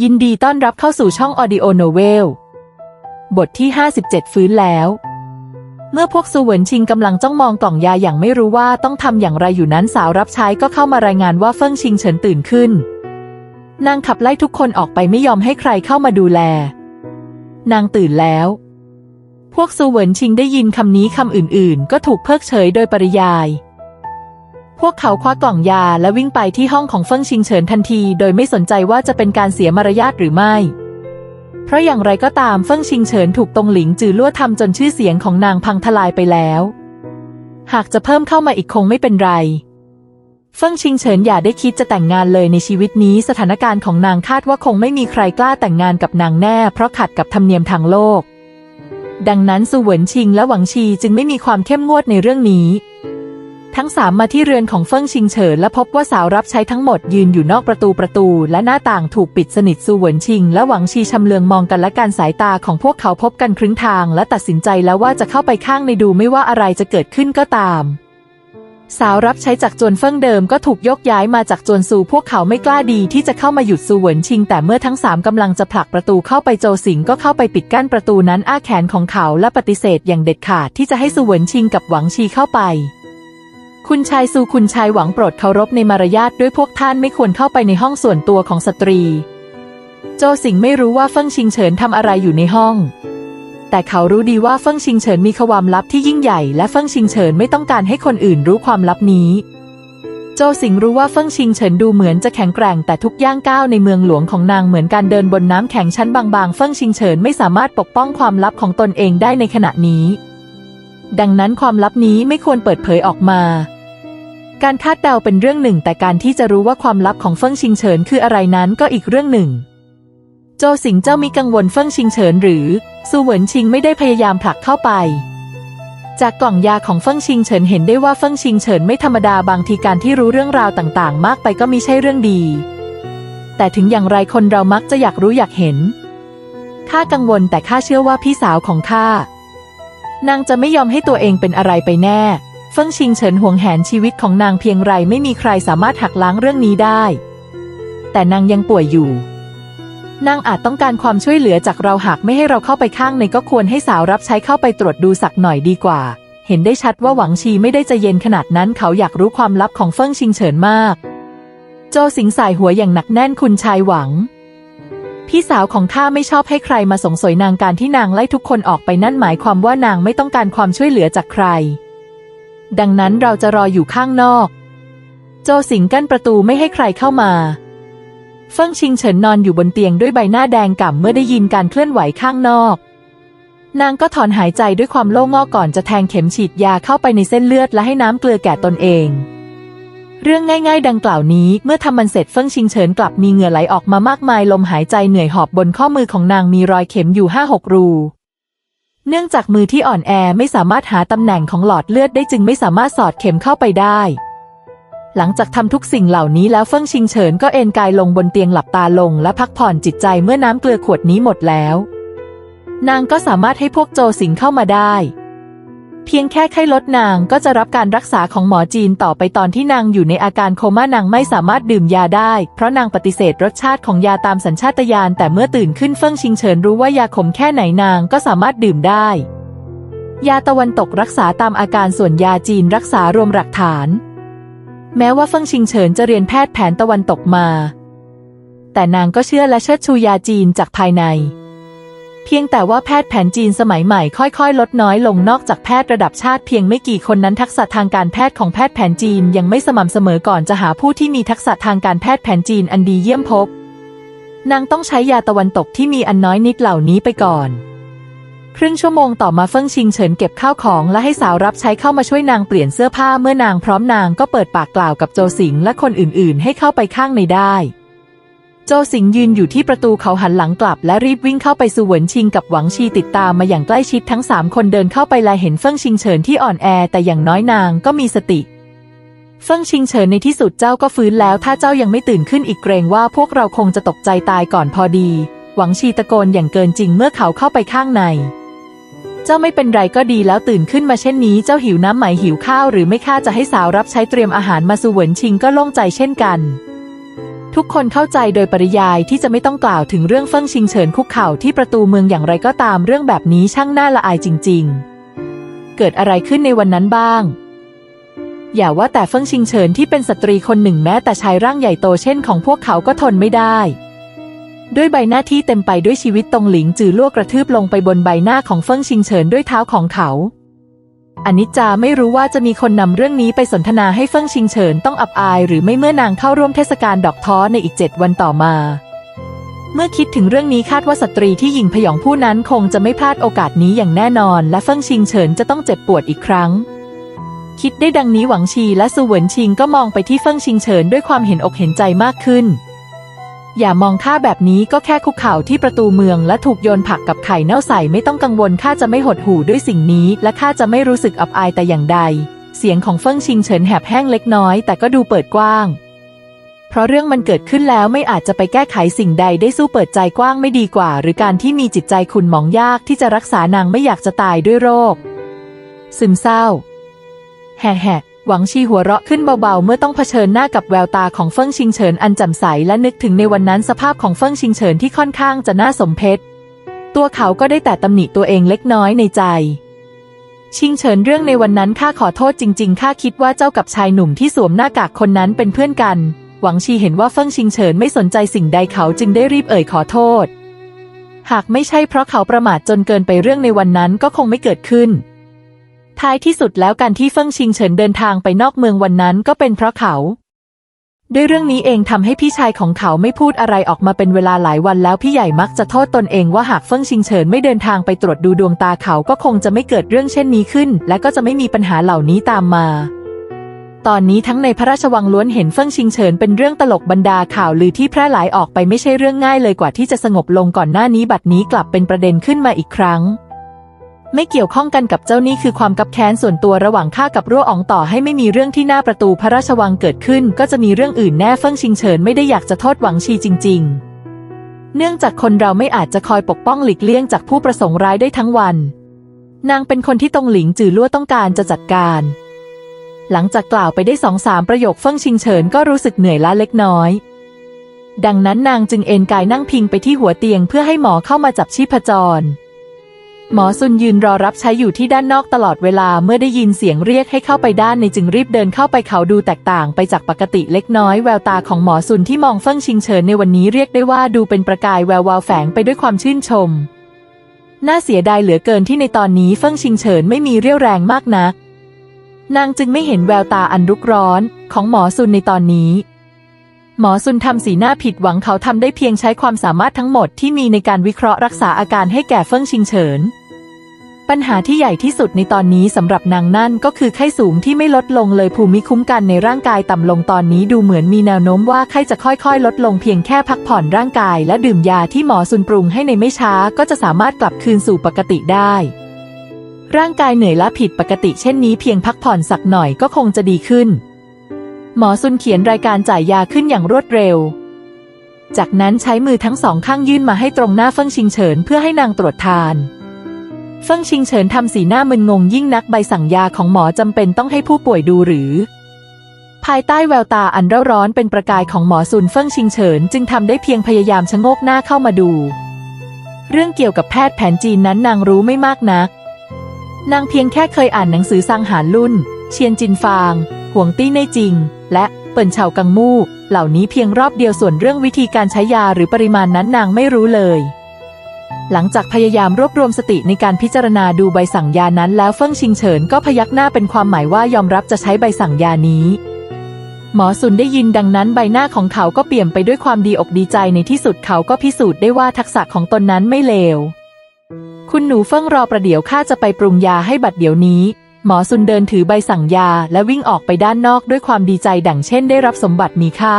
ยินดีต้อนรับเข้าสู่ช่อง Audio Novel บทที่ 57 ฟื้นแล้ว เมื่อพวกซูเหวินชิงกำลังจ้องมองกล่องยาอย่างไม่รู้ว่าต้องทำอย่างไรอยู่นั้นสาวรับใช้ก็เข้ามารายงานว่าเฟิ่งชิงเฉินตื่นขึ้น นางขับไล่ทุกคนออกไปไม่ยอมให้ใครเข้ามาดูแล นางตื่นแล้ว พวกซูเหวินชิงได้ยินคำนี้คำอื่นๆ ก็ถูกเพิกเฉยโดยปริยาย พวกเขาคว้ากล่องยาและวิ่งไปที่ห้องของเฟิ่งชิงเฉินทันที โดยไม่สนใจว่าจะเป็นการเสียมารยาทหรือไม่ เพราะอย่างไรก็ตามเฟิ่งชิงเฉินถูกตรงหลิงจือลั่วทำจนชื่อเสียงของนางพังทลายไปแล้ว หากจะเพิ่มเข้ามาอีกคงไม่เป็นไร เฟิ่งชิงเฉินอย่าได้คิดจะแต่งงานเลยในชีวิตนี้ สถานการณ์ของนางคาดว่าคงไม่มีใครกล้าแต่งงานกับนางแน่ เพราะขัดกับธรรมเนียมทางโลก ดังนั้นสุเหวินชิงและหวังชีจึงไม่มีความเข้มงวดในเรื่องนี้ ทั้งสามมาที่เรือนของเฟิ่งชิงเฉินและพบว่าสาวรับใช้ทั้งหมดยืนอยู่นอกประตูประตู และหน้าต่างถูกปิดสนิทซูเหวินชิง และหวังชีชำเลืองมองกันและการสายตาของพวกเขาพบกันครึ่งทาง และตัดสินใจแล้วว่าจะเข้าไปข้างในดูไม่ว่าอะไรจะเกิดขึ้นก็ตามสาวรับใช้จากจวนเฟิ่งเดิมก็ถูกยกย้ายมาจากจวนซูพวกเขาไม่กล้าดีที่จะเข้ามาหยุดซูเหวินชิง แต่เมื่อทั้งสามกำลังจะผลักประตูเข้าไปโจสิงก็เข้าไปปิดกั้นประตูนั้นอ้าแขนของเขาและปฏิเสธอย่างเด็ดขาดที่จะให้ซูเหวินชิงกับหวังชีเข้าไป คุณชายซูคุณชายหวังโปรดเคารพในมารยาทด้วยพวกท่านไม่ควรเข้าไปในห้องส่วนตัวของสตรี โจสิงไม่รู้ว่าเฟิ่งชิงเฉินทำอะไรอยู่ในห้อง แต่เขารู้ดีว่าเฟิ่งชิงเฉินมีความลับที่ยิ่งใหญ่และเฟิ่งชิงเฉินไม่ต้องการให้คนอื่นรู้ความลับนี้ โจสิงรู้ว่าเฟิ่งชิงเฉินดูเหมือนจะแข็งแกร่งแต่ทุกย่างก้าวในเมืองหลวงของนางเหมือนการเดินบนน้ำแข็งชั้นบางๆเฟิ่งชิงเฉินไม่สามารถปกป้องความลับของตนเองได้ในขณะนี้ ดังนั้นความลับนี้ไม่ควรเปิดเผยออกมา การคาดเดาเป็นเรื่องหนึ่ง แต่การที่จะรู้ว่าความลับของเฟิ่งชิงเฉินคืออะไรนั้นก็อีกเรื่องหนึ่ง โจสิงเจ้ามีกังวลเฟิ่งชิงเฉินหรือซูเหวินชิงไม่ได้พยายามผลักเข้าไป จากกล่องยาของเฟิ่งชิงเฉินเห็นได้ว่าเฟิ่งชิงเฉินไม่ธรรมดาบางทีการที่รู้เรื่องราวต่างๆ มากไปก็มิใช่เรื่องดี แต่ถึงอย่างไรคนเรามักจะอยากรู้อยากเห็นข้ากังวลแต่ข้าเชื่อว่าพี่สาวของข้า นางจะไม่ยอมให้ตัวเองเป็นอะไรไปแน่เฟิ่งชิงเฉินห่วงแหนชีวิตของนางเพียงไรไม่มีใครสามารถหักล้างเรื่องนี้ได้ แต่นางยังป่วยอยู่ นางอาจต้องการความช่วยเหลือจากเราหากไม่ให้เราเข้าไปข้างในก็ควรให้สาวรับใช้เข้าไปตรวจดูสักหน่อยดีกว่า เห็นได้ชัดว่าหวังชีไม่ได้ใจเย็นขนาดนั้นเขาอยากรู้ความลับของเฟิ่งชิงเฉินมาก โจสิงสายหัวอย่างหนักแน่นคุณชายหวัง พี่สาวของข้าไม่ชอบให้ใครมาสงสวยนางการที่นางไล่ทุกคนออกไปนั่นหมายความว่านางไม่ต้องการความช่วยเหลือจากใคร ดังนั้นเราจะรออยู่ข้างนอก โจสิงกั้นประตูไม่ให้ใครเข้ามา เฟิ่งชิงเฉินนอนอยู่บนเตียงด้วยใบหน้าแดงก่ำเมื่อได้ยินการเคลื่อนไหวข้างนอก นางก็ถอนหายใจด้วยความโล่งอกก่อนจะแทงเข็มฉีดยาเข้าไปในเส้นเลือดและให้น้ำเกลือแก่ตนเอง เรื่องง่ายๆ ดังกล่าวนี้เมื่อทำมันเสร็จเฟิ่งชิงเฉินกลับมีเหงื่อไหลออกมามากมายลมหายใจเหนื่อยหอบบนข้อมือของนางมีรอยเข็มอยู่ห้าหกรู เนื่องจากมือที่อ่อนแอไม่สามารถหาตำแหน่งของหลอดเลือดได้จึงไม่สามารถสอดเข็มเข้าไปได้ หลังจากทำทุกสิ่งเหล่านี้แล้วเฟิ่งชิงเฉินก็เอนกายลงบนเตียงหลับตาลงและพักผ่อนจิตใจเมื่อน้ำเกลือขวดนี้หมดแล้ว นางก็สามารถให้พวกโจสิงเข้ามาได้ เพียงแค่ไข้ลดนางก็จะรับการรักษาของหมอจีนต่อไปตอนที่นางอยู่ในอาการโคม่านางไม่สามารถดื่มยาได้ เพราะนางปฏิเสธรสชาติของยาตามสัญชาตญาณแต่เมื่อตื่นขึ้นเฟิ่งชิงเฉินรู้ว่ายาขมแค่ไหนนางก็สามารถดื่มได้ ยาตะวันตกรักษาตามอาการส่วนยาจีนรักษารวมหลักฐาน แม้ว่าเฟิ่งชิงเฉินจะเรียนแพทย์แผนตะวันตกมา แต่นางก็เชื่อและเชิดชูยาจีนจากภายใน เพียงแต่ว่าแพทย์แผนจีนสมัยใหม่ค่อยๆ ลดน้อยลงนอกจากแพทย์ระดับชาติเพียงไม่กี่คนนั้นทักษะทางการแพทย์ของแพทย์แผนจีนยังไม่สม่ำเสมอก่อนจะหาผู้ที่มีทักษะทางการแพทย์แผนจีนอันดีเยี่ยมพบ นางต้องใช้ยาตะวันตกที่มีอันน้อยนิดเหล่านี้ไปก่อน ครึ่งชั่วโมงต่อมาเฟิ่งชิงเฉินเก็บข้าวของและให้สาวรับใช้เข้ามาช่วยนางเปลี่ยนเสื้อผ้าเมื่อนางพร้อมนางก็เปิดปากกล่าวกับโจสิงและคนอื่นๆ ให้เข้าไปข้างในได้ โจสิงยืนอยู่ที่ประตูเขาหันหลังกลับ และรีบวิ่งเข้าไปสู่เหวินชิงกับหวังชีติดตามมาอย่างใกล้ชิดทั้งสามคนเดินเข้าไปและเห็นเฟิ่งชิงเฉินที่อ่อนแอ แต่อย่างน้อยนางก็มีสติ เฟิ่งชิงเฉินในที่สุดเจ้าก็ฟื้นแล้ว ถ้าเจ้ายังไม่ตื่นขึ้นอีกเกรงว่าพวกเราคงจะตกใจตายก่อนพอดี หวังชีตะโกนอย่างเกินจริงเมื่อเขาเข้าไปข้างใน เจ้าไม่เป็นไรก็ดีแล้วตื่นขึ้นมาเช่นนี้ เจ้าหิวน้ำไหมหิวข้าวหรือไม่ข้าจะให้สาวรับใช้เตรียมอาหารมาสู่เหวินชิงก็โล่งใจเช่นกัน ทุกคนเข้าใจโดยปริยายที่จะไม่ต้องกล่าวถึงเรื่องเฟิ่งชิงเฉินคุกเข่าที่ประตูเมืองอย่างไรก็ตามเรื่องแบบนี้ช่างน่าละอายจริง ๆ เกิดอะไรขึ้นในวันนั้นบ้าง อย่าว่าแต่เฟิ่งชิงเฉินที่เป็นสตรีคนหนึ่งแม้แต่ชายร่างใหญ่โตเช่นของพวกเขาก็ทนไม่ได้ ด้วยใบหน้าที่เต็มไปด้วยชีวิตตรงหลิงจือลวกกระทืบลงไปบนใบหน้าของเฟิ่งชิงเฉินด้วยเท้าของเขา อนิจจาไม่รู้ว่าจะมีคนนำเรื่องนี้ไปสนทนาให้เฟิ่งชิงเฉินต้องอับอาย หรือไม่เมื่อนางเข้าร่วมเทศกาลดอกท้อในอีกเจ็ดวันต่อมา เมื่อคิดถึงเรื่องนี้คาดว่าสตรีที่หญิงพยองผู้นั้นคงจะไม่พลาดโอกาสนี้อย่างแน่นอน และเฟิ่งชิงเฉินจะต้องเจ็บปวดอีกครั้ง คิดได้ดังนี้หวังชีและสุเหวินชิงก็มองไปที่เฟิ่งชิงเฉินด้วยความเห็นอกเห็นใจมากขึ้น อย่ามองข้าแบบนี้ก็แค่คุกเข่าที่ประตูเมืองและถูกโยนผักกับไข่เน่าใส่ไม่ต้องกังวลข้าจะไม่หดหู่ด้วยสิ่งนี้ และข้าจะไม่รู้สึกอับอายแต่อย่างใด เสียงของเฟิ่งชิงเฉินแหบแห้งเล็กน้อยแต่ก็ดูเปิดกว้าง เพราะเรื่องมันเกิดขึ้นแล้วไม่อาจจะไปแก้ไขสิ่งใดได้สู้เปิดใจกว้างไม่ดีกว่า หรือการที่มีจิตใจขุ่นหมองยากที่จะรักษานางไม่อยากจะตายด้วยโรค ซึมเศร้า แห่แห่ หวังชีหัวเราะขึ้นเบาๆ เมื่อต้องเผชิญหน้ากับแววตาของเฟิ่งชิงเฉินอันแจ่มใสและนึกถึงในวันนั้นสภาพของเฟิ่งชิงเฉินที่ค่อนข้างจะน่าสมเพชตัวเขาก็ได้แต่ตำหนิตัวเองเล็กน้อยในใจ ชิงเฉินเรื่องในวันนั้นข้าขอโทษจริงๆข้าคิดว่าเจ้ากับชายหนุ่มที่สวมหน้ากากคนนั้นเป็นเพื่อนกัน หวังชีเห็นว่าเฟิ่งชิงเฉินไม่สนใจสิ่งใดเขาจึงได้รีบเอ่ยขอโทษ หากไม่ใช่เพราะเขาประมาทจนเกินไปเรื่องในวันนั้นก็คงไม่เกิดขึ้น ท้ายที่สุดแล้วการที่เฟิ่งชิงเฉินเดินทางไปนอกเมืองวันนั้นก็เป็นเพราะเขา ด้วยเรื่องนี้เองทำให้พี่ชายของเขาไม่พูดอะไรออกมาเป็นเวลาหลายวันแล้วพี่ใหญ่มักจะโทษตนเองว่าหากเฟิ่งชิงเฉินไม่เดินทางไปตรวจดูดวงตาเขาก็คงจะไม่เกิดเรื่องเช่นนี้ขึ้น และก็จะไม่มีปัญหาเหล่านี้ตามมาตอนนี้ทั้งในพระราชวังล้วนเห็นเฟิ่งชิงเฉินเป็นเรื่องตลกบรรดาข่าวลือที่แพร่หลายออกไปไม่ใช่เรื่องง่ายเลยกว่าที่จะสงบลงก่อนหน้านี้บัดนี้กลับเป็นประเด็นขึ้นมาอีกครั้ง ไม่เกี่ยวข้องกันกับเจ้านี่คือความกับแค้นส่วนตัวระหว่างข้ากับรั่วอ๋องต่อให้ไม่มีเรื่องที่หน้าประตูพระราชวังเกิดขึ้น ก็จะมีเรื่องอื่นแน่เฟิ่งชิงเฉินไม่ได้อยากจะโทษหวังชีจริง ๆ เนื่องจากคนเราไม่อาจจะคอยปกป้องหลีกเลี่ยงจากผู้ประสงค์ร้ายได้ทั้งวัน นางเป็นคนที่ตรงหลิงจือลั่วต้องการจะจัดการ หลังจากกล่าวไปได้สองสามประโยคเฟิ่งชิงเฉินก็รู้สึกเหนื่อยล้าเล็กน้อยดังนั้นนางจึงเอนกายนั่งพิงไปที่หัวเตียงเพื่อให้หมอเข้ามาจับชีพจร หมอซุนยืนรอรับใช้อยู่ที่ด้านนอกตลอดเวลาเมื่อได้ยินเสียงเรียกให้เข้าไปด้านในจึงรีบเดินเข้าไปเขาดูแตกต่างไปจากปกติเล็กน้อยแววตาของหมอซุนที่มองเฟิ่งชิงเฉินในวันนี้เรียกได้ว่าดูเป็นประกายแวววาวแฝงไปด้วยความชื่นชม น่าเสียดายเหลือเกินที่ในตอนนี้เฟิ่งชิงเฉินไม่มีเรี่ยวแรงมากนักนางจึงไม่เห็นแววตาอันรุกร้อนของหมอซุนในตอนนี้ หมอซุนทำสีหน้าผิดหวังเขาทำได้เพียงใช้ความสามารถทั้งหมดที่มีในการวิเคราะห์รักษาอาการให้แก่เฟิ่งชิงเฉิน ปัญหาที่ใหญ่ที่สุดในตอนนี้สำหรับนางนั่นก็คือไข้สูงที่ไม่ลดลงเลยภูมิคุ้มกันในร่างกายต่ำลงตอนนี้ดูเหมือนมีแนวโน้มว่าไข้จะค่อยๆ ลดลงเพียงแค่พักผ่อนร่างกาย และดื่มยาที่หมอซุนปรุงให้ในไม่ช้าก็จะสามารถกลับคืนสู่ปกติได้ร่างกายเหนื่อยล้าผิดปกติเช่นนี้เพียงพักผ่อนสักหน่อยก็คงจะดีขึ้น หมอซุนเขียนรายการจ่ายยาขึ้นอย่างรวดเร็ว จากนั้นใช้มือทั้งสองข้างยื่นมาให้ตรงหน้าเฟิ่งชิงเฉินเพื่อให้นางตรวจทาน เฟิ่งชิงเฉินทำสีหน้ามึนงงยิ่งนักใบสั่งยาของหมอจำเป็นต้องให้ผู้ป่วยดูหรือ ภายใต้แววตาอันเร่าร้อนเป็นประกายของหมอซุนเฟิ่งชิงเฉินจึงทำได้เพียงพยายามชะโงกหน้าเข้ามาดู เรื่องเกี่ยวกับแพทย์แผนจีนนั้นนางรู้ไม่มากนัก นางเพียงแค่เคยอ่านหนังสือซังหารลุ่น เชียนจินฟาง ห่วงตี้ในจริง และเปิ่นเฉากังมู่ เหล่านี้เพียงรอบเดียวส่วนเรื่องวิธีการใช้ยาหรือปริมาณนั้นนางไม่รู้เลยหลังจากพยายามรวบรวมสติในการพิจารณาดูใบสั่งยานั้นแล้วเฟิ่งชิงเฉินก็พยักหน้าเป็นความหมายว่ายอมรับจะใช้ใบสั่งยานี้ หมอซุนได้ยินดังนั้นใบหน้าของเขาก็เปี่ยมไปด้วยความดีอกดีใจในที่สุดเขาก็พิสูจน์ได้ว่าทักษะของตนนั้นไม่เลว คุณหนูเฟิ่งรอประเดี๋ยวข้าจะไปปรุงยาให้บัดเดี๋ยวนี้ หมอซุนเดินถือใบสั่งยาและวิ่งออกไปด้านนอกด้วยความดีใจดังเช่นได้รับสมบัติมีค่า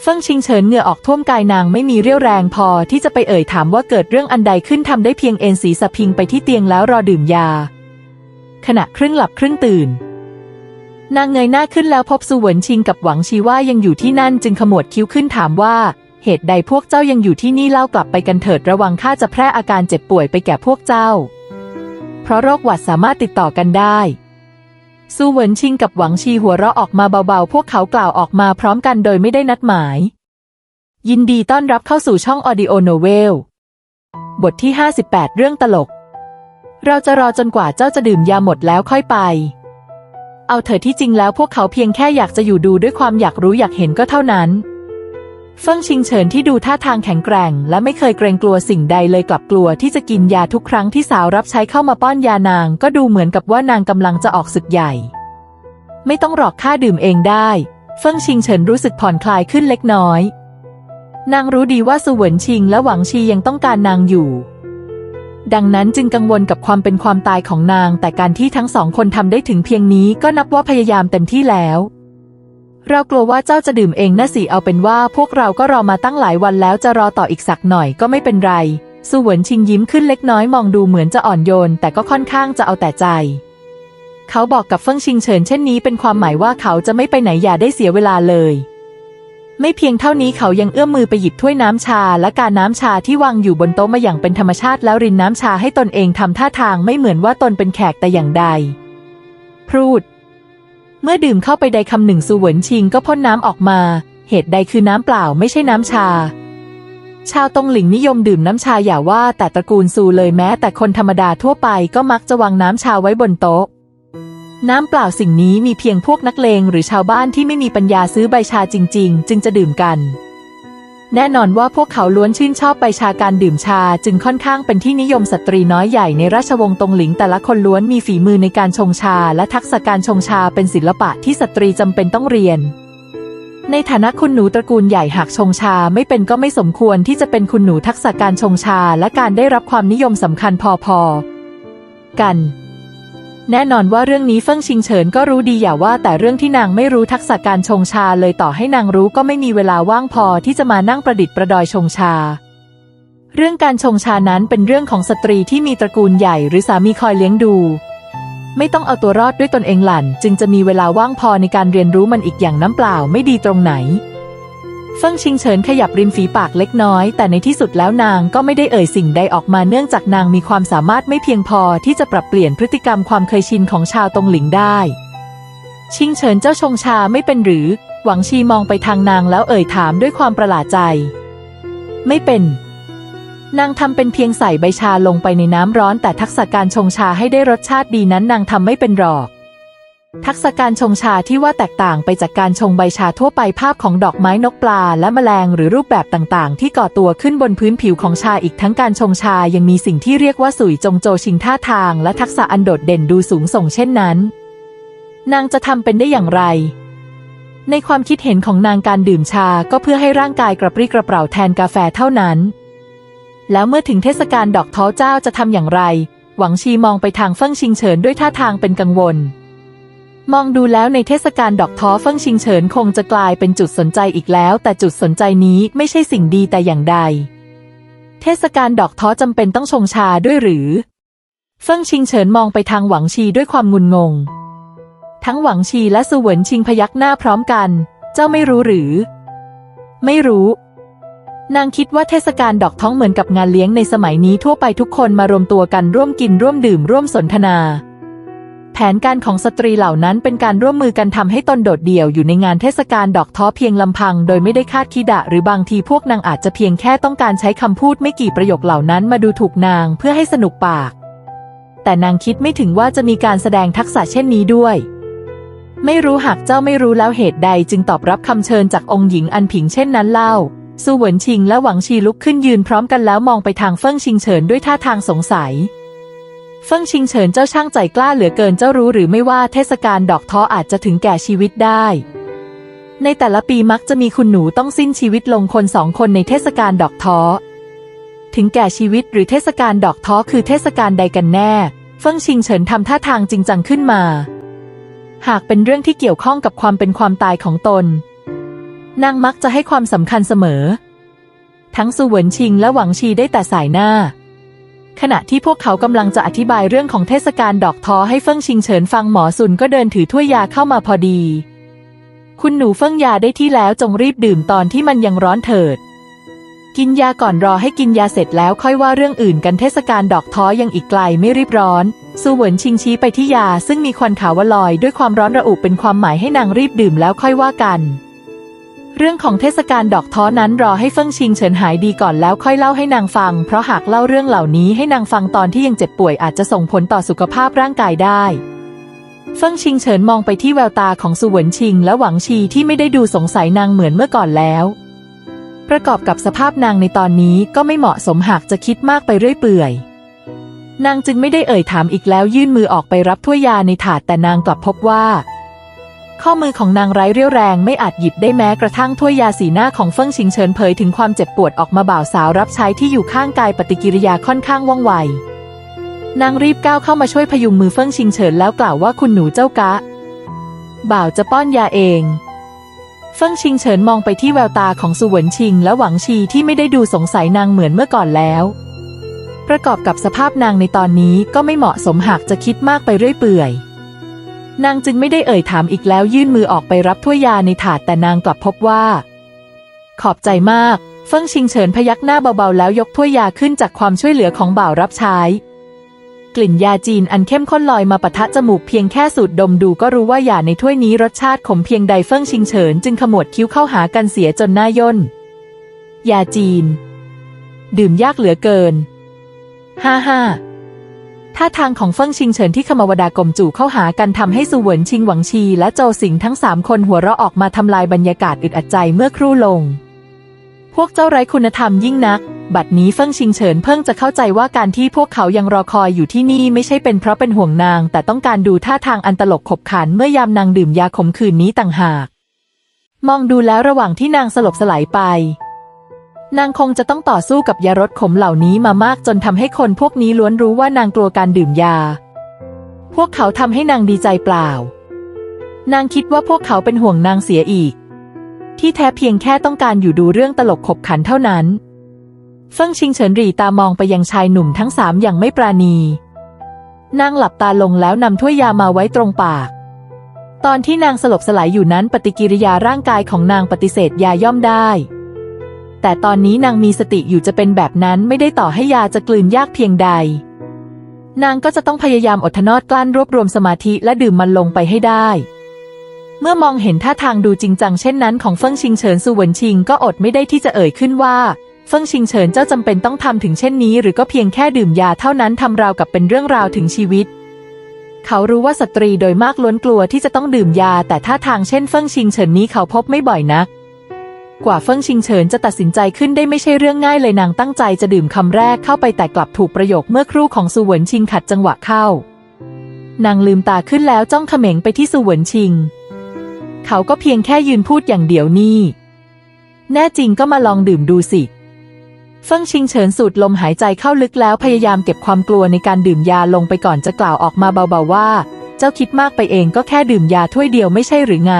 เฟิ่งชิงเฉินเหงื่อออกท่วมกายนางไม่มีเรี่ยวแรงพอที่จะไปเอ่ยถามว่าเกิดเรื่องอันใดขึ้นทำได้เพียงเอ็นศีรษะพิงไปที่เตียงแล้วรอดื่มยา ขณะครึ่งหลับครึ่งตื่น นางเงยหน้าขึ้นแล้วพบสุเหวินชิงกับหวังชีว่ายังอยู่ที่นั่นจึงขมวดคิ้วขึ้นถามว่า เหตุใดพวกเจ้ายังอยู่ที่นี่เล่ากลับไปกันเถิดระวังข้าจะแพร่อาการเจ็บป่วยไปแก่พวกเจ้า เพราะโรคหวัดสามารถติดต่อกันได้ซูเหวินชิงกับหวังชีหัวเราะออกมาเบาๆ พวกเขากล่าวออกมาพร้อมกันโดยไม่ได้นัดหมาย ยินดีต้อนรับเข้าสู่ช่องออดิโอโนเวล บทที่ 58 เรื่องตลก เราจะรอจนกว่าเจ้าจะดื่มยาหมดแล้วค่อยไป เอาเถอะที่จริงแล้วพวกเขาเพียงแค่อยากจะอยู่ดูด้วยความอยากรู้อยากเห็นก็เท่านั้น เฟิ่งชิงเฉินที่ดูท่าทางแข็งแกร่ง และไม่เคยเกรงกลัวสิ่งใดเลยกลับกลัวที่จะกินยาทุกครั้งที่สาวรับใช้เข้ามาป้อนยานาง ก็ดูเหมือนกับว่านางกำลังจะออกศึกใหญ่ ไม่ต้องหรอกข้าดื่มเองได้ เฟิ่งชิงเฉินรู้สึกผ่อนคลายขึ้นเล็กน้อย นางรู้ดีว่าสุเหวินชิงและหวังชียังต้องการนางอยู่ ดังนั้นจึงกังวลกับความเป็นความตายของนาง แต่การที่ทั้งสองคนทำได้ถึงเพียงนี้ก็นับว่าพยายามเต็มที่แล้ว เรากลัวว่าเจ้าจะดื่มเองนะสิเอาเป็นว่าพวกเราก็รอมาตั้งหลายวันแล้วจะรอต่ออีกสักหน่อยก็ไม่เป็นไรสุเหวินชิงยิ้มขึ้นเล็กน้อยมองดูเหมือนจะอ่อนโยน แต่ก็ค่อนข้างจะเอาแต่ใจ เขาบอกกับเฟิ่งชิงเฉินเช่นนี้เป็นความหมายว่าเขาจะไม่ไปไหนอย่าได้เสียเวลาเลย ไม่เพียงเท่านี้เขายังเอื้อมมือไปหยิบถ้วยน้ำชาและการน้ำชาที่วางอยู่บนโต๊ะมาอย่างเป็นธรรมชาติแล้วรินน้ำชาให้ตนเองทำท่าทางไม่เหมือนว่าตนเป็นแขกแต่อย่างใด พรูด เมื่อดื่มเข้าไปใดคำหนึ่งซูเหวินชิงก็พ่นน้ำออกมา เหตุใดคือน้ำเปล่าไม่ใช่น้ำชา ชาวตงหลิงนิยมดื่มน้ำชาอย่าว่าแต่ตระกูลซูเลยแม้ แต่คนธรรมดาทั่วไปก็มักจะวางน้ำชาไว้บนโต๊ะ น้ำเปล่าสิ่งนี้มีเพียงพวกนักเลงหรือชาวบ้านที่ไม่มีปัญญาซื้อใบชาจริง ๆ จึงจะดื่มกัน แน่นอนว่าพวกเขาล้วนชื่นชอบใบชาการดื่มชา จึงค่อนข้างเป็นที่นิยมสตรีน้อยใหญ่ในราชวงศ์ตงหลิง แต่ละคนล้วนมีฝีมือในการชงชา และทักษะการชงชาเป็นศิลปะที่สตรีจำเป็นต้องเรียน ในฐานะคุณหนูตระกูลใหญ่หากชงชาไม่เป็นก็ไม่สมควรที่จะเป็นคุณหนูทักษะการชงชา และการได้รับความนิยมสำคัญพอๆกัน แน่นอนว่าเรื่องนี้เฟิ่งชิงเฉินก็รู้ดีอย่าว่าแต่เรื่องที่นางไม่รู้ทักษะการชงชาเลยต่อให้นางรู้ก็ไม่มีเวลาว่างพอที่จะมานั่งประดิษฐ์ประดอยชงชา เรื่องการชงชานั้นเป็นเรื่องของสตรีที่มีตระกูลใหญ่หรือสามีคอยเลี้ยงดู ไม่ต้องเอาตัวรอดด้วยตนเองหลั่น จึงจะมีเวลาว่างพอในการเรียนรู้มันอีกอย่างน้ำเปล่าไม่ดีตรงไหน เฟิ่งชิงเฉินขยับริมฝีปากเล็กน้อย แต่ในที่สุดแล้วนางก็ไม่ได้เอ่ยสิ่งใดออกมาเนื่องจากนางมีความสามารถไม่เพียงพอที่จะปรับเปลี่ยนพฤติกรรมความเคยชินของชาวตงหลิงได้ ชิงเฉินเจ้าชงชาไม่เป็นหรือ หวังชีมองไปทางนางแล้วเอ่ยถามด้วยความประหลาดใจ ไม่เป็น นางทำเป็นเพียงใส่ใบชาลงไปในน้ำร้อนแต่ทักษะการชงชาให้ได้รสชาติดีนั้นนางทำไม่เป็นหรอก ทักษะการชงชาที่ว่าแตกต่างไปจากการชงใบชาทั่วไปภาพของดอกไม้นกปลาและแมลงหรือรูปแบบต่างๆ ที่ก่อตัวขึ้นบนพื้นผิวของชาอีกทั้งการชงชายังมีสิ่งที่เรียกว่าสุยจงโจชิงท่าทาง และทักษะอันโดดเด่นดูสูงส่งเช่นนั้น นางจะทำเป็นได้อย่างไร ในความคิดเห็นของนางการดื่มชาก็เพื่อให้ร่างกายกระปรี้กระเปร่าแทนกาแฟเท่านั้น แล้วเมื่อถึงเทศกาลดอกท้อเจ้าจะทำอย่างไร หวังชีมองไปทางเฟิ่งชิงเฉินด้วยท่าทางเป็นกังวล มองดูแล้วในเทศกาลดอกท้อเฟิ่งชิงเฉินคงจะกลายเป็นจุดสนใจอีกแล้ว แต่จุดสนใจนี้ไม่ใช่สิ่งดีแต่อย่างใด เทศกาลดอกท้อจำเป็นต้องชงชาด้วยหรือ เฟิ่งชิงเฉินมองไปทางหวังชีด้วยความงุนงง ทั้งหวังชีและสุเหวินชิงพยักหน้าพร้อมกัน เจ้าไม่รู้หรือ ไม่รู้ นางคิดว่าเทศกาลดอกท้องเหมือนกับงานเลี้ยงในสมัยนี้ทั่วไปทุกคนมารวมตัวกันร่วมกินร่วมดื่มร่วมสนทนา แผนการของสตรีเหล่านั้นเป็นการร่วมมือกันทำให้ตนโดดเดี่ยวอยู่ในงานเทศกาลดอกท้อเพียงลำพัง โดยไม่ได้คาดคิดะหรือบางทีพวกนางอาจจะเพียงแค่ต้องการใช้คำพูดไม่กี่ประโยคเหล่านั้นมาดูถูกนางเพื่อให้สนุกปาก แต่นางคิดไม่ถึงว่าจะมีการแสดงทักษะเช่นนี้ด้วย ไม่รู้หากเจ้าไม่รู้แล้วเหตุใดจึงตอบรับคำเชิญจากองค์หญิงอันผิงเช่นนั้นเล่าซูเหวินชิงและหวังชีลุกขึ้นยืนพร้อมกันแล้วมองไปทางเฟิ่งชิงเฉินด้วยท่าทางสงสัย เฟิ่งชิงเฉินเจ้าช่างใจกล้าเหลือเกินเจ้ารู้หรือไม่ว่าเทศกาลดอกท้ออาจจะถึงแก่ชีวิตได้ ในแต่ละปีมักจะมีคุณหนูต้องสิ้นชีวิตลงคนสองคนในเทศกาลดอกท้อ ถึงแก่ชีวิตหรือเทศกาลดอกท้อคือเทศกาลใดกันแน่ เฟิ่งชิงเฉินทำท่าทางจริงจังขึ้นมา หากเป็นเรื่องที่เกี่ยวข้องกับความเป็นความตายของตน นางมักจะให้ความสำคัญเสมอ ทั้งสุเหวินชิงและหวังชีได้แต่สายหน้า ขณะที่พวกเขากำลังจะอธิบายเรื่องของเทศกาลดอกท้อให้เฟิ่งชิงเฉินฟังหมอซุนก็เดินถือถ้วยยาเข้ามาพอดี คุณหนูเฟิ่งยาได้ที่แล้วจงรีบดื่มตอนที่มันยังร้อนเถิด กินยาก่อนรอให้กินยาเสร็จแล้วค่อยว่าเรื่องอื่นกันเทศกาลดอกท้อยังอีกไกลไม่รีบร้อนซูเหวินชิงชี้ไปที่ยาซึ่งมีควันขาวลอยด้วยความร้อนระอุเป็นความหมายให้นางรีบดื่มแล้วค่อยว่ากัน เรื่องของเทศกาลดอกท้อนั้นรอให้เฟิ่งชิงเฉินหายดีก่อนแล้วค่อยเล่าให้นางฟัง เพราะหากเล่าเรื่องเหล่านี้ให้นางฟังตอนที่ยังเจ็บป่วยอาจจะส่งผลต่อสุขภาพร่างกายได้เฟิ่งชิงเฉินมองไปที่แววตาของสุเหวินชิง และหวังชีที่ไม่ได้ดูสงสัยนางเหมือนเมื่อก่อนแล้ว ประกอบกับสภาพนางในตอนนี้ก็ไม่เหมาะสมหากจะคิดมากไปเรื่อยเปื่อย นางจึงไม่ได้เอ่ยถามอีกแล้วยื่นมือออกไปรับถ้วยยาในถาดแต่นางกลับพบว่า ข้อมือของนางไร้เรี่ยวแรงไม่อาจหยิบได้แม้กระทั่งถ้วยยาสีหน้าของเฟิ่งชิงเฉินเผยถึงความเจ็บปวดออกมาบ่าวสาวรับใช้ที่อยู่ข้างกายปฏิกิริยาค่อนข้างว่องไวนางรีบก้าวเข้ามาช่วยพยุงมือเฟิ่งชิงเฉินแล้วกล่าวว่าคุณหนูเจ้ากะ บ่าวจะป้อนยาเอง เฟิ่งชิงเฉินมองไปที่แววตาของสุเหวินชิงและหวังชีที่ไม่ได้ดูสงสัยนางเหมือนเมื่อก่อนแล้ว ประกอบกับสภาพนางในตอนนี้ก็ไม่เหมาะสมหากจะคิดมากไปเรื่อยเปื่อย นางจึงไม่ได้เอ่ยถามอีกแล้วยื่นมือออกไปรับถ้วยยาในถาดแต่นางกลับพบว่า ขอบใจมาก เฟิ่งชิงเฉินพยักหน้าเบาๆแล้วยกถ้วยยาขึ้นจากความช่วยเหลือของบ่าวรับใช้ กลิ่นยาจีนอันเข้มข้นลอยมาปะทะจมูกเพียงแค่สูดดมดูก็รู้ว่ายาในถ้วยนี้รสชาติขมเพียงใดเฟิ่งชิงเฉินจึงขมวดคิ้วเข้าหากันเสียจนหน้าย่น ยาจีน ดื่มยากเหลือเกินห้าห้า ท่าทางของเฟิ่งชิงเฉินที่ขมวดากลมจู่เข้าหากันทำให้สุเหวินชิงหวังชี และโจสิงทั้งสามคนหัวเราะออกมาทำลายบรรยากาศอึดอัดใจเมื่อครู่ลง พวกเจ้าไร้คุณธรรมยิ่งนัก บัดนี้เฟิ่งชิงเฉินเพิ่งจะเข้าใจว่าการที่พวกเขายังรอคอยอยู่ที่นี่ไม่ใช่เป็นเพราะเป็นห่วงนาง แต่ต้องการดูท่าทางอันตลกขบขันเมื่อยามนางดื่มยาขมขื่นนี้ต่างหาก มองดูแล้วระหว่างที่นางสลบสลายไป นางคงจะต้องต่อสู้กับยารสขมเหล่านี้มามากจนทำให้คนพวกนี้ล้วนรู้ว่านางกลัวการดื่มยา พวกเขาทำให้นางดีใจเปล่า นางคิดว่าพวกเขาเป็นห่วงนางเสียอีก ที่แท้เพียงแค่ต้องการอยู่ดูเรื่องตลกขบขันเท่านั้นเฟิ่งชิงเฉินหรี่ตามองไปยังชายหนุ่มทั้งสามอย่างไม่ปราณี นางหลับตาลงแล้วนำถ้วยยามาไว้ตรงปาก ตอนที่นางสลบสลายอยู่นั้นปฏิกิริยาร่างกายของนางปฏิเสธยาย่อมได้ แต่ตอนนี้นางมีสติอยู่จะเป็นแบบนั้นไม่ได้ต่อให้ยาจะกลืนยากเพียงใด นางก็จะต้องพยายามอดทนอดกลั้นรวบรวมสมาธิและดื่มมันลงไปให้ได้ เมื่อมองเห็นท่าทางดูจริงจังเช่นนั้นของเฟิ่งชิงเฉินสุเหวินชิงก็อดไม่ได้ที่จะเอ่ยขึ้นว่าเฟิ่งชิงเฉินเจ้าจำเป็นต้องทำถึงเช่นนี้หรือก็เพียงแค่ดื่มยาเท่านั้นทำราวกับเป็นเรื่องราวถึงชีวิต เขารู้ว่าสตรีโดยมากล้วนกลัวที่จะต้องดื่มยา แต่ท่าทางเช่นเฟิ่งชิงเฉินนี้เขาพบไม่บ่อยนัก กว่าเฟิ่งชิงเฉินจะตัดสินใจขึ้นได้ไม่ใช่เรื่องง่ายเลยนางตั้งใจจะดื่มคำแรกเข้าไปแต่กลับถูกประโยคเมื่อครู่ของสุเหวินชิงขัดจังหวะเข้า นางลืมตาขึ้นแล้วจ้องเขม็งไปที่สุเหวินชิง เขาก็เพียงแค่ยืนพูดอย่างเดียวนี่ แน่จริงก็มาลองดื่มดูสิเฟิ่งชิงเฉินสูดลมหายใจเข้าลึกแล้วพยายามเก็บความกลัวในการดื่มยาลงไปก่อนจะกล่าวออกมาเบาๆว่า เจ้าคิดมากไปเองก็แค่ดื่มยาถ้วยเดียวไม่ใช่หรือไง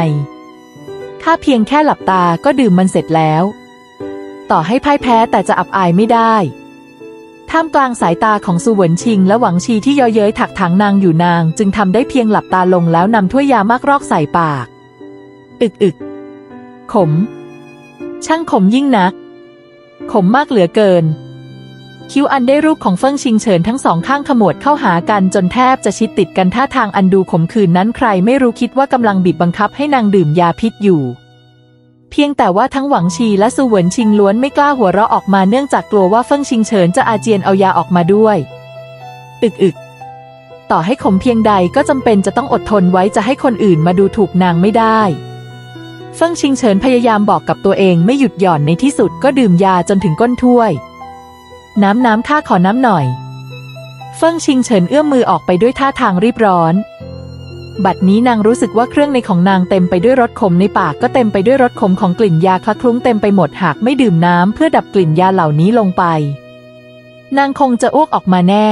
ข้าเพียงแค่หลับตาก็ดื่มมันเสร็จแล้ว ต่อให้พ่ายแพ้แต่จะอับอายไม่ได้ ท่ามกลางสายตาของสุเหวินชิง และหวังชีที่ย่อเย้ยถักถางนางอยู่นาง จึงทำได้เพียงหลับตาลงแล้วนำถ้วยยามากรอกใส่ปาก อึกอึกขม ช่างขมยิ่งนัก ขมมากเหลือเกิน คิ้วอันได้รูปของเฟิ่งชิงเฉินทั้งสองข้างขมวดเข้าหากันจนแทบจะชิดติดกันท่าทางอันดูขมขื่นนั้นใครไม่รู้คิดว่ากำลังบีบบังคับให้นางดื่มยาพิษอยู่ เพียงแต่ว่าทั้งหวังชีและสุเหวินชิงล้วนไม่กล้าหัวเราะออกมาเนื่องจากกลัวว่าเฟิ่งชิงเฉินจะอาเจียนเอายาออกมาด้วย อึกอึกต่อให้ขมเพียงใดก็จำเป็นจะต้องอดทนไว้จะให้คนอื่นมาดูถูกนางไม่ได้เฟิ่งชิงเฉินพยายามบอกกับตัวเองไม่หยุดหย่อนในที่สุดก็ดื่มยาจนถึงก้นถ้วย น้ำน้ำข้าขอน้ำหน่อย เฟิ่งชิงเฉินเอื้อมมือออกไปด้วยท่าทางรีบร้อน บัดนี้นางรู้สึกว่าเครื่องในของนางเต็มไปด้วยรสขมในปากก็เต็มไปด้วยรสขมของกลิ่นยาคละคลุ้งเต็มไปหมดหากไม่ดื่มน้ำเพื่อดับกลิ่นยาเหล่านี้ลงไป นางคงจะอ้วกออกมาแน่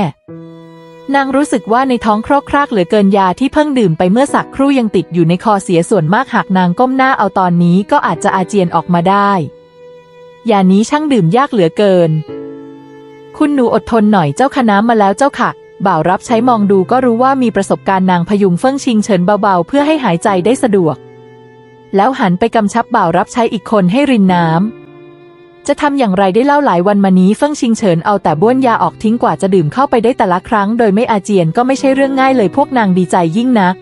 นางรู้สึกว่าในท้องครกครากเหลือเกินยาที่เพิ่งดื่มไปเมื่อสักครู่ยังติดอยู่ในคอเสียส่วนมากหากนางก้มหน้าเอาตอนนี้ก็อาจจะอาเจียนออกมาได้ยานี้ช่างดื่มยากเหลือเกิน คุณหนูอดทนหน่อยเจ้าคณะมาแล้วเจ้าค่ะ บ่าวรับใช้มองดูก็รู้ว่ามีประสบการณ์นางพยุงเฟิ่งชิงเฉินเบาๆ เพื่อให้หายใจได้สะดวก แล้วหันไปกำชับบ่าวรับใช้อีกคนให้รินน้จะทำอย่างไรได้เล่าหลายวันมานี้เฟิ่งชิงเฉินเอาแต่บ้วนยาออกทิ้งกว่าจะดื่มเข้าไปได้แต่ละครั้ง โดยไม่อาเจียนก็ไม่ใช่เรื่องง่ายเลยพวกนางดีใจยิ่งนัก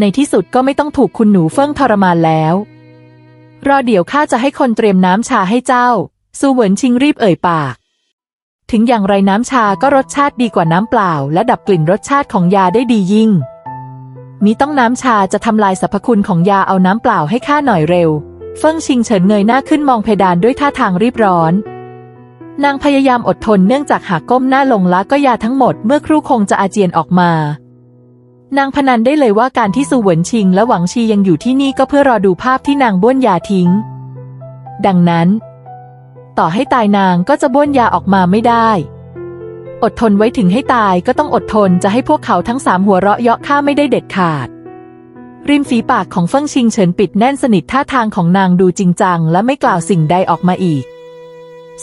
ในที่สุดก็ไม่ต้องถูกคุณหนูเฟิ่งทรมานแล้วรอเดี๋ยวข้าจะให้คนเตรียมน้ำชาให้เจ้า ซูเหวินชิงรีบเอ่ยปาก ถึงอย่างไรน้ำชาก็รสชาติดีกว่าน้ำเปล่า และดับกลิ่นรสชาติของยาได้ดียิ่งมีต้องน้ำชาจะทำลายสรรพคุณของยาเอาน้ำเปล่าให้ข้าหน่อยเร็ว เฟิ่งชิงเฉินเงยหน้าขึ้นมองเพดานด้วยท่าทางรีบร้อน นางพยายามอดทนเนื่องจากหากก้มหน้าลงละก็ยาทั้งหมดเมื่อครู่คงจะอาเจียนออกมา นางพนันได้เลยว่าการที่ซูเหวินชิงและหวังชียังอยู่ที่นี่ก็เพื่อรอดูภาพที่นางบ้วนยาทิ้ง ดังนั้น ต่อให้ตายนางก็จะบ้วนยาออกมาไม่ได้ อดทนไว้ถึงให้ตายก็ต้องอดทนจะให้พวกเขาทั้งสามหัวเราะเยาะข้าไม่ได้เด็ดขาด ริมฝีปากของเฟิ่งชิงเฉินปิดแน่นสนิทท่าทางของนางดูจริงจัง และไม่กล่าวสิ่งใดออกมาอีก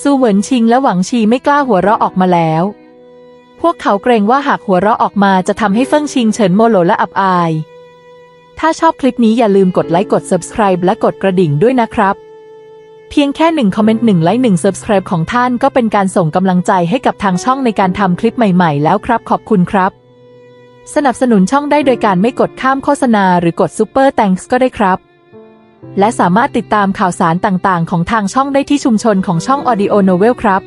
ซูเหวินชิงและหวังชีไม่กล้าหัวเราะออกมาแล้ว พวกเขาเกรงว่าหากหัวเราะออกมาจะทำให้เฟิ่งชิงเฉินโมโหและอับอาย ถ้าชอบคลิปนี้อย่าลืมกดไลค์กด subscribe และกดกระดิ่งด้วยนะครับ เพียงแค่หนึ่งคอมเมนต์หนึ่งไลค์หนึ่ง subscribe ของท่านก็เป็นการส่งกำลังใจให้กับทางช่องในการทำคลิปใหม่ๆ แล้วครับ ขอบคุณครับ สนับสนุนช่องได้โดยการไม่กดข้ามโฆษณาหรือกด Super Thanks ก็ได้ครับ และสามารถติดตามข่าวสารต่างๆ ของทางช่องได้ที่ชุมชนของช่อง Audio Novel ครับ